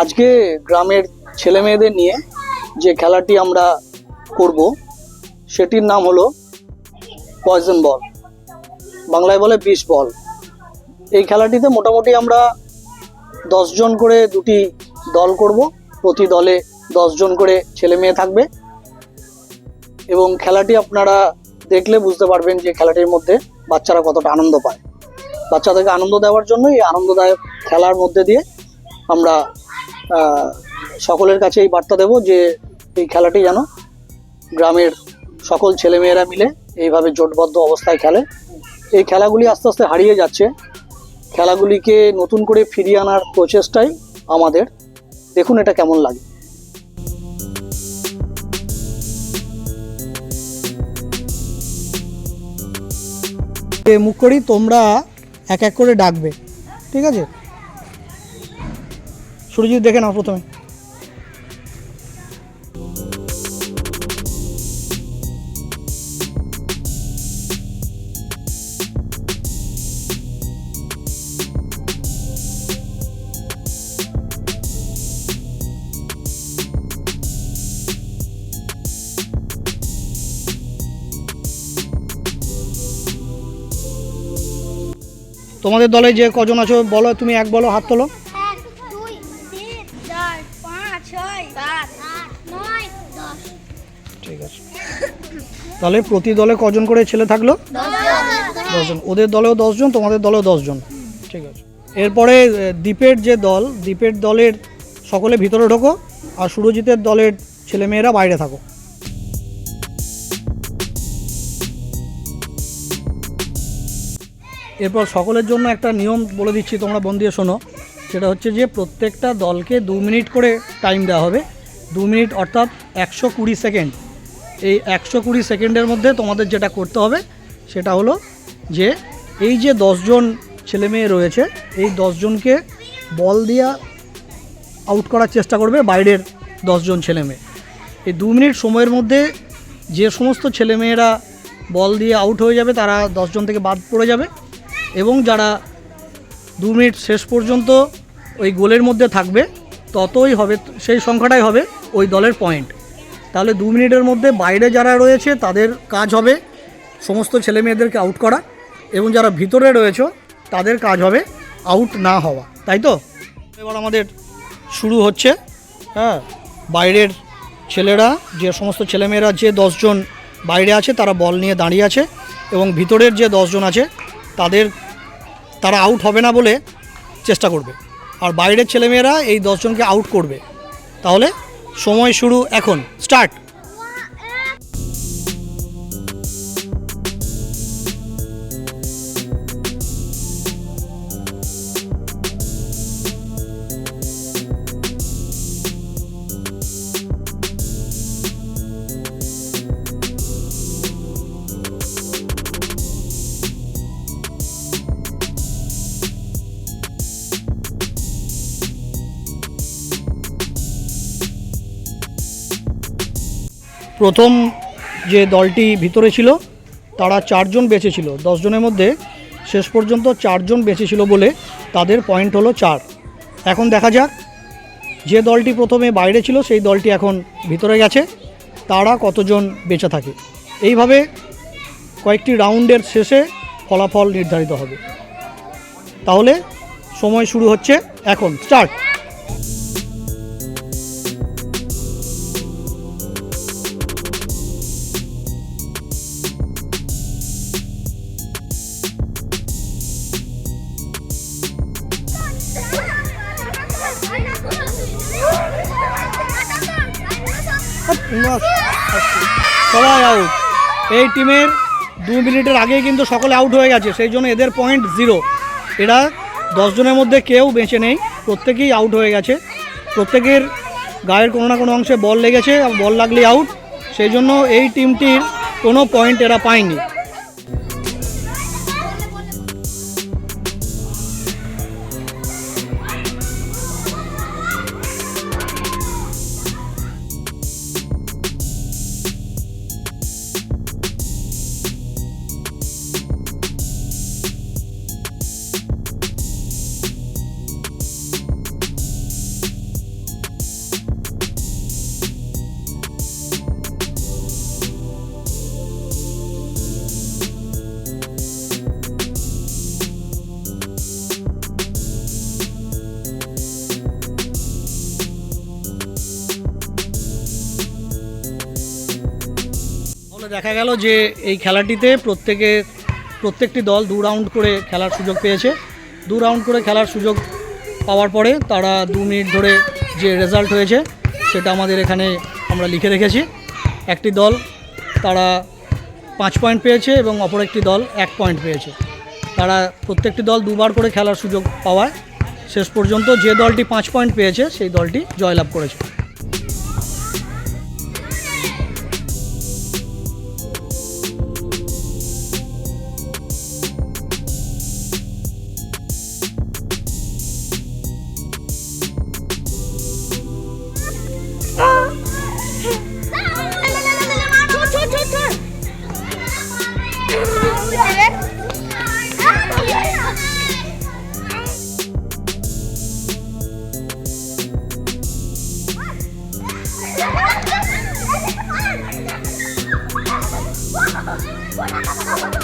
আজকে গ্রামের ছেলে মেয়েদের নিয়ে যে খেলাটি আমরা করব, সেটির নাম হলো পয়জন বল বাংলায় বলে বিষ বল এই খেলাটিতে মোটামুটি আমরা দশজন করে দুটি দল করব, প্রতি দলে দশজন করে ছেলে মেয়ে থাকবে। এবং খেলাটি আপনারা দেখলে বুঝতে পারবেন যে খেলাটির মধ্যে বাচ্চারা কতটা আনন্দ পায়। বাচ্চাদেরকে আনন্দ দেওয়ার জন্য এই আনন্দদায়ক খেলার মধ্যে দিয়ে আমরা সকলের কাছে এই বার্তা দেব যে এই খেলাটি যেন গ্রামের সকল ছেলেমেয়েরা মিলে এইভাবে জোটবদ্ধ অবস্থায় খেলে। এই খেলাগুলি আস্তে আস্তে হারিয়ে যাচ্ছে। খেলাগুলিকে নতুন করে ফিরিয়ে আনার প্রচেষ্টাই আমাদের। দেখুন এটা কেমন লাগে। মুখ করি, তোমরা এক এক করে ডাকবে। ঠিক আছে? সুরজিৎ দেখে নাও প্রথমে। তোমাদের দলে যে কজন আছো, বলো, তুমি এক বলো, হাত তোলো। তাহলে প্রতি দলে কজন করে ছেলে থাকল? দশজন। ওদের দলেও দশজন, তোমাদের দলেও দশজন। ঠিক আছে। এরপরে দ্বীপের যে দল, দ্বীপের দলের সকলে ভিতরে ঢোকো আর সুরজিতের দলের ছেলেমেয়েরা বাইরে থাকো। এরপর সকলের জন্য একটা নিয়ম বলে দিচ্ছি, তোমরা বন শোনো। সেটা হচ্ছে যে, প্রত্যেকটা দলকে দু মিনিট করে টাইম দেওয়া হবে। দু মিনিট অর্থাৎ একশো কুড়ি সেকেন্ড। এই একশো কুড়ি সেকেন্ডের মধ্যে তোমাদের যেটা করতে হবে, সেটা হলো যে এই যে দশজন ছেলে মেয়ে রয়েছে, এই দশজনকে বল দিয়া আউট করার চেষ্টা করবে বাইরের দশজন ছেলে মেয়ে। এই দু মিনিট সময়ের মধ্যে যে সমস্ত ছেলেমেয়েরা বল দিয়ে আউট হয়ে যাবে, তারা দশজন থেকে বাদ পড়ে যাবে এবং যারা দু মিনিট শেষ পর্যন্ত ওই গোলের মধ্যে থাকবে, ততই হবে, সেই সংখ্যাটাই হবে ওই দলের পয়েন্ট তাহলে দু মিনিটের মধ্যে বাইরে যারা রয়েছে তাদের কাজ হবে। সমস্ত ছেলে মেয়েদেরকে আউট করা এবং যারা ভিতরে রয়েছে, তাদের কাজ হবে আউট না হওয়া। তাই তো? এবার আমাদের শুরু হচ্ছে হ্যাঁ? বাইরের ছেলেরা, যে সমস্ত ছেলেমেয়েরা যে দশজন বাইরে আছে, তারা বল নিয়ে দাঁড়িয়ে আছে এবং ভিতরের যে দশজন আছে, তাদের, তারা আউট হবে না বলে চেষ্টা করবে। আর বাইরের ছেলেমেয়েরা এই দশজনকে আউট করবে। তাহলে সময় শুরু এখন স্টার্ট। প্রথম যে দলটি ভিতরে ছিল, তারা চারজন বেঁচে ছিল। দশজনের মধ্যে শেষ পর্যন্ত চারজন বেঁচে ছিল বলে তাদের পয়েন্ট হলো চার। এখন দেখা যাক, যে দলটি প্রথমে বাইরে ছিল, সেই দলটি এখন ভিতরে গেছে। তারা কতজন বেঁচে থাকে? এইভাবে কয়েকটি রাউন্ডের শেষে ফলাফল নির্ধারিত হবে। তাহলে সময় শুরু হচ্ছে এখন। স্টার্ট! সবাই আউট এই টিমের দু মিনিটের আগে কিন্তু সকলে আউট হয়ে গেছে, সেই জন্য এদের পয়েন্ট জিরো এরা দশজনের মধ্যে কেউ বেঁচে নেই, প্রত্যেকেই আউট হয়ে গেছে। প্রত্যেকের গায়ের কোনো না কোনো অংশে বল লেগেছে বল লাগলে আউট সেই জন্য এই টিমটির কোনো পয়েন্ট এরা পায়নি। দেখা গেল যে এই খেলাটিতে প্রত্যেকে, প্রত্যেকটি দল দু রাউন্ড করে খেলার সুযোগ পেয়েছে। দু রাউন্ড করে খেলার সুযোগ পাওয়ার পরে তারা দু মিনিট ধরে যে রেজাল্ট হয়েছে, সেটা আমাদের এখানে আমরা লিখে রেখেছি। একটি দল তারা পাঁচ পয়েন্ট পেয়েছে এবং অপর একটি দল এক পয়েন্ট পেয়েছে। তারা প্রত্যেকটি দল দুবার করে খেলার সুযোগ পাওয়ায় শেষ পর্যন্ত যে দলটি পাঁচ পয়েন্ট পেয়েছে, সেই দলটি জয়লাভ করেছে। 我让他把他